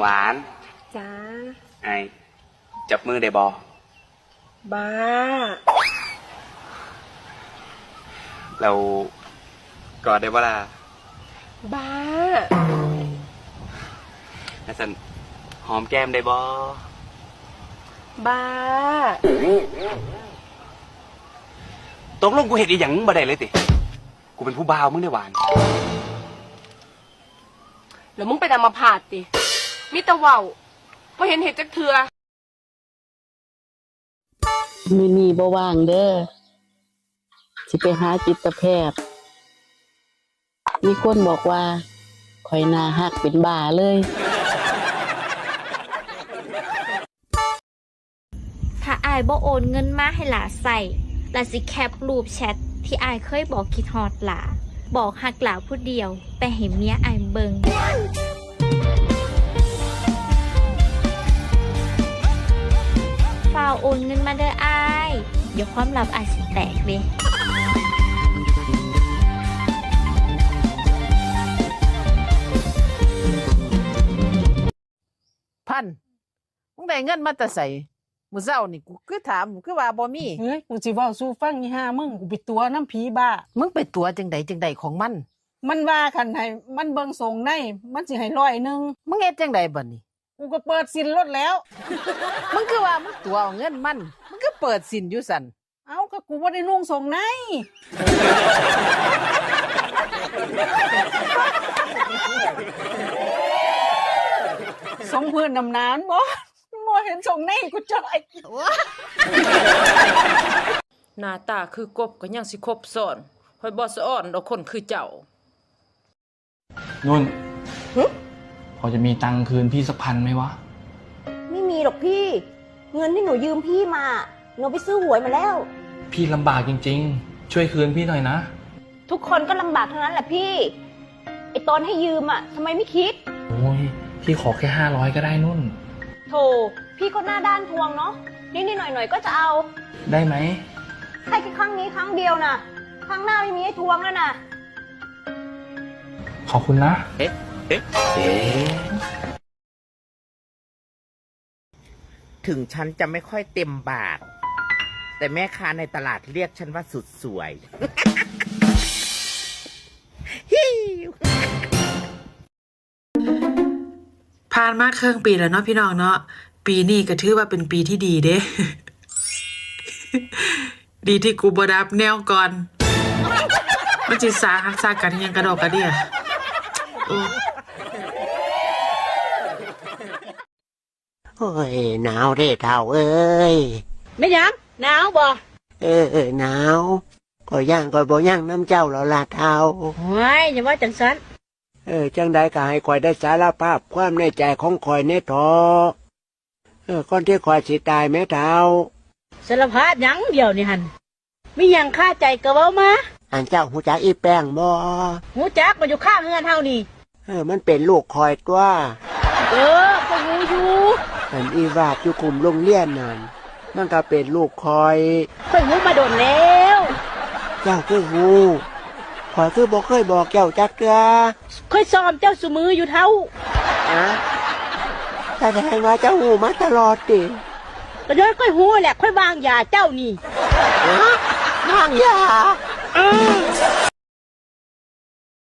หวานจ้าไอจับมือได้บอบ้าเรากอดได้บ่ล่ะบ้าแล้วสันหอมแก้มได้บอบ้าตกลงกูเห็นอีหยังบ่ได้เลยติ กูเป็นผู้บ่าวมึงได้หวาน แล้วมึงเป็นอัมาพาดติ มิตะเว่าวพอเห็นเห็ดจักเทือมือนี้บ่ว่างเด้อสิไปหาจิตแพทย์ มีคนบอกว่าข่อยหนาหักเป็นบ้าเลย ถ้าอายบ่โอนเงินมาให้หลาใส่หลาสิแคปรูปแชทที่อายเคยบอกคิดฮอดหลาบอกหักหลาผู้เดียว ไปเห็นเมียอายเบิง เงินมาเด้ออายเดี๋ยวความลับอายสิแตกเด้พันมึงได้เงินมาแต่ใส่มื้อเช้านี่กูคือถามคือว่าบ่มีเฮ้ยกูสิเว้าสู่ฟังอีห่ามึงกูไปตัวน้ำผีบ้า มึงไปตัวจังใดจังใดของมัน มันว่าคันให้มันเบิ่งส่งในมันสิให้ร้อยหนึงมึงเฮ็ดจังใดบัดนี้ กูก็เปิดสินรถแล้ว มึงคือว่ามึงตัวเอาเงินมันมึง ก็เปิดสินอยู่สั่นเอ้าก็กูบ่ได้นุ่งส่งในสมเพื่อนนำนานบ่บ่เห็นส่งในกูจ่อยหน้าตาคือกบก็ยังสิครบซ้อนคอยบ่สะอ่อนดอกคนคือเจ้า นุ่นพอจะมีตังค์คืนพี่สักพันไหมวะ ไม่มีหรอกพี่ เงินที่หนูยืมพี่มา หนูไปซื้อหวยมาแล้ว พี่ลำบากจริง ๆ ช่วยคืนพี่หน่อยนะ ทุกคนก็ลำบากทั้งนั้นแหละพี่ ไอตอนให้ยืมอะทำไมไม่คิด โอ้ยพี่ขอแค่ห้าร้อยก็ได้นุ่นโถพี่ก็หน้าด้านทวงเนาะนิดๆหน่อยๆก็จะเอา ได้ไหมให้แค่ครั้งนี้ครั้งเดียวนะครั้งหน้าไม่มีให้ทวงแล้วนะขอบคุณนะ เอ๊ะ เอ๊ะ เอ๊ะ ถึงฉันจะไม่ค่อยเต็มบาท แต่แม่ค้าในตลาดเรียกฉันว่าสุดสวยฮิวผ่านมาเครึ่องปีแล้วเนาะพี่น้องเนาะปีนี้ก็ถือว่าเป็นปีที่ดีเด้ ดีที่กูบดับแนวก่อนมันสิสาหักซากันยังกระดอกกระเดียโอ้ โอ้ยหนาวเด้เท่าเอ้ยไม่ยังหนาวบ่เออเออหนาวก็ย่างก็บ่ย่างน้ำเจ้าแล้วล่ะเท่าโอ้ยอย่าว่าจังสันเออจังใดก็ให้คอยได้สารภาพความในใจของคอยในทอเออก่อนที่คอยสิตายแม่เท่าสารภาพหยังเดียวนี่หันมีหยังค่าใจก็เว้ามาอันเจ้าหูจักอีแป้งบ่หูจักมาอยู่ข้างเฮือนเฮานี่เออมันเป็นลูกคอยตัวเออก็หูอยู่ อันอีวาดอยู่กลุ่มโรงเรียนนั่นมันก็เป็นลูกคอยค่อยหูมาโดนแล้วเจ้าคือหูคอยคือบอกเคยบอกเจ้าจักเกลือค่อยซ้อมเจ้าสุมืออยู่เท่าอะแสดงว่าเจ้าหูมาตลอดดิก็ย้อนค่อยหูแหละค่อยวางยาเจ้านี่ฮะนางยาอืม